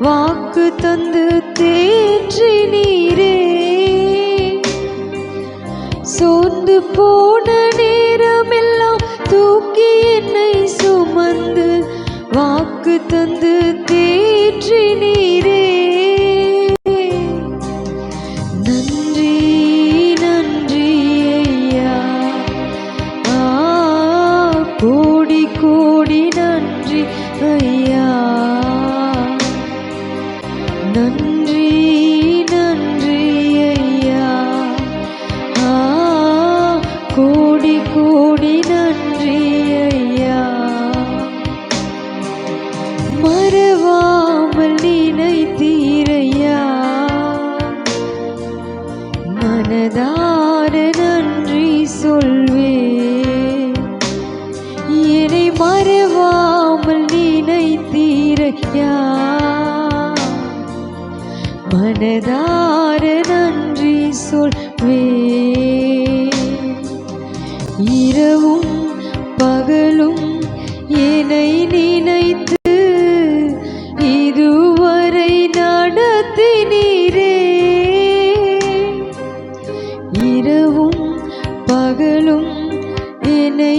வாக்கு தந்து தேற்றி நீரே. சோர்ந்து போன நேரமெல்லாம் தூக்கி என்னை சுமந்து வாக்கு தந்து தேற்றி நீ மனதார நன்றி சொல்வே என்னை மறவாமல் நினைத்தீரையா. மனதார நன்றி சொல்வே இரவும் பகலும் என்னை நினைத்து இதுவரை நடத்தினீரே. இரவும் பகலும் என்னை